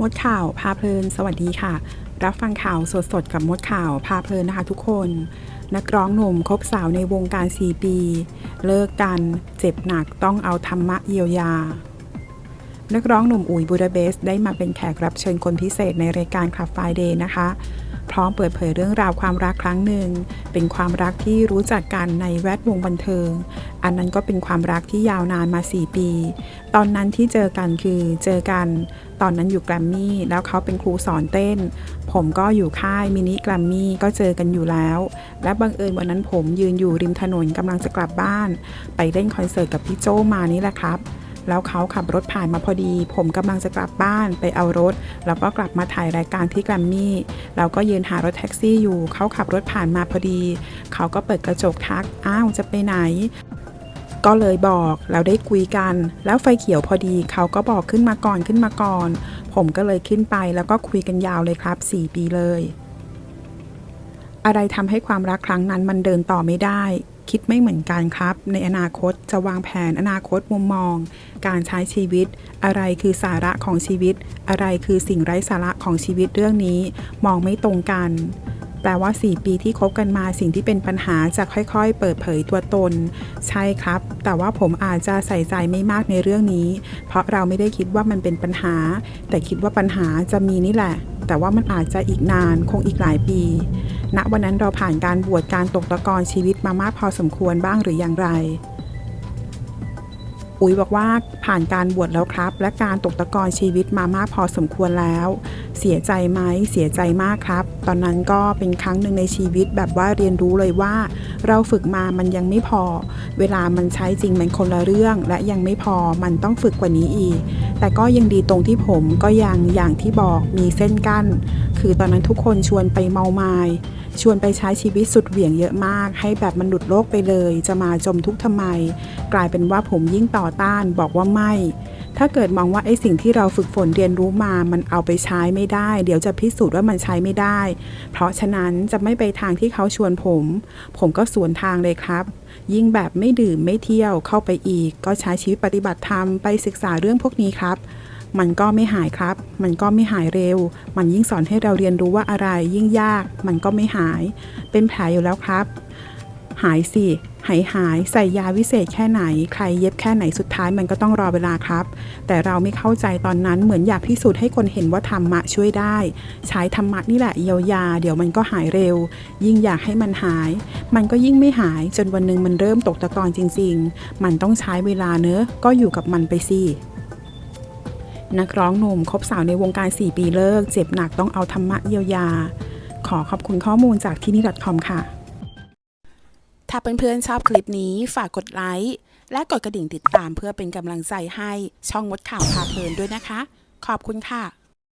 มดข่าวพาเพลิน สวัสดีค่ะ รับฟังข่าวสดๆ กับมดข่าวพาเพลินนะคะทุกคน นักร้องหนุ่มคบสาวในวงการ 4 ปี เลิกกันเจ็บหนักต้องเอาธรรมะเยียวยา นักร้องหนุ่มอุ๋ยบูดาเบส ได้มาเป็นแขกรับเชิญคนพิเศษในรายการคลับไฟเดย์นะคะ พร้อมเปิดเผยเรื่องราวความรักครั้งหนึ่ง เป็นความรักที่รู้จักกันในแวดวงบันเทิง อันนั้นก็เป็นความรักที่ยาวนานมา 4 ปี ตอนนั้นที่เจอกันคือเจอกัน ตอนนั้นอยู่แกรมมี่แล้วเขาเป็นครูสอนเต้น ผมก็อยู่ค่ายมินิแกรมมี่ก็เจอกันอยู่แล้ว และบังเอิญวันนั้นผมยืนอยู่ริมถนนกำลังจะกลับบ้าน ไปเล่นคอนเสิร์ตกับพี่โจมานี่แหละครับแล้วเขาขับรถผ่านมาพอดี ผมกำลังจะกลับบ้านไปเอารถ แล้วก็กลับมาถ่ายรายการที่แกรมมี่เราก็ยืนหารถแท็กซี่อยู่ เขาขับรถผ่านมาพอดี เขาก็เปิดกระจกทัก อ้าว จะไปไหน ก็เลยบอกเราได้คุยกัน แล้วไฟเขียวพอดีเขาก็บอกขึ้นมาก่อนขึ้นมาก่อน ผมก็เลยขึ้นไปแล้วก็คุยกันยาวเลยครับ 4 ปีเลย อะไรทำให้ความรักครั้งนั้นมันเดินต่อไม่ได้ คิดไม่เหมือนกันครับ ในอนาคตจะวางแผนอนาคตมุมมอง การใช้ชีวิต อะไรคือสาระของชีวิต อะไรคือสิ่งไร้สาระของชีวิตเรื่องนี้ มองไม่ตรงกัน แปลว่า 4 ปีที่คบกันมาสิ่งที่เป็นปัญหาจะค่อยๆ เปิดเผยตัวตน ใช่ครับ แต่ว่าผมอาจจะใส่ใจไม่มากในเรื่องนี้ เพราะเราไม่ได้คิดว่ามันเป็นปัญหา แต่คิดว่าปัญหาจะมีนี่แหละ แต่ว่ามันอาจจะอีกนานคงอีกหลายปี ณวันนั้นเราผ่านการบวชการตกตะกอนชีวิตมามากพอสมควรบ้างหรืออย่างไร อุ๋ยบอกว่าผ่านการบวชแล้วครับ และการตกตะกอนชีวิตมามากพอสมควรแล้ว เสียใจไหมเสียใจมากครับ ตอนนั้นก็เป็นครั้งหนึ่งในชีวิตแบบว่าเรียนรู้เลยว่า เราฝึกมามันยังไม่พอ เวลามันใช้จริงมันคนละเรื่อง และยังไม่พอมันต้องฝึกกว่านี้อีก แต่ก็ยังดีตรงที่ผมก็ยังอย่างที่บอกมีเส้นกั้น คือตอนนั้นทุกคนชวนไปเมาไมายชวนไปใช้ชีวิตสุดเหวี่ยงเยอะมาก ให้แบบมันหลุดโลกไปเลย จะมาจมทุกข์ทำไม กลายเป็นว่าผมยิ่งต่อต้านบอกว่าไม่ ถ้าเกิดมองว่าไอ้สิ่งที่เราฝึกฝนเรียนรู้มา มันเอาไปใช้ไม่ได้ เดี๋ยวจะพิสูจน์ว่ามันใช้ไม่ได้ เพราะฉะนั้นจะไม่ไปทางที่เขาชวนผม ผมก็สวนทางเลยครับ ยิ่งแบบไม่ดื่มไม่เที่ยวเข้าไปอีก ก็ใช้ชีวิตปฏิบัติธรรมไปศึกษาเรื่องพวกนี้ครับ มันก็ไม่หายครับ มันก็ไม่หายเร็ว มันยิ่งสอนให้เราเรียนรู้ว่าอะไรยิ่งยาก มันก็ไม่หาย เป็นแผลอยู่แล้วครับ หายสิ หายหาย ใส่ยาวิเศษแค่ไหน ใครเย็บแค่ไหนสุดท้ายมันก็ต้องรอเวลาครับ แต่เราไม่เข้าใจตอนนั้นเหมือนอยากพิสูจน์ให้คนเห็นว่าธรรมะช่วยได้ ใช้ธรรมะนี่แหละเยียวยา เดี๋ยวมันก็หายเร็ว ยิ่งอยากให้มันหาย มันก็ยิ่งไม่หายจนวันหนึ่งมันเริ่มตกตะกอนจริง ๆ มันต้องใช้เวลาเนอะก็อยู่กับมันไปสิ นักร้องหนุ่มคบสาวในวงการ 4 ปีเลิก เจ็บหนักต้องเอาธรรมะเยียวยา ขอขอบคุณข้อมูลจากที่นี่ .com ค่ะ ถ้าเพื่อนๆชอบคลิปนี้ฝากกดไลค์และกดกระดิ่งติดตามเพื่อเป็นกำลังใจให้ช่องมดข่าวพาเพลินด้วยนะคะ ขอบคุณค่ะ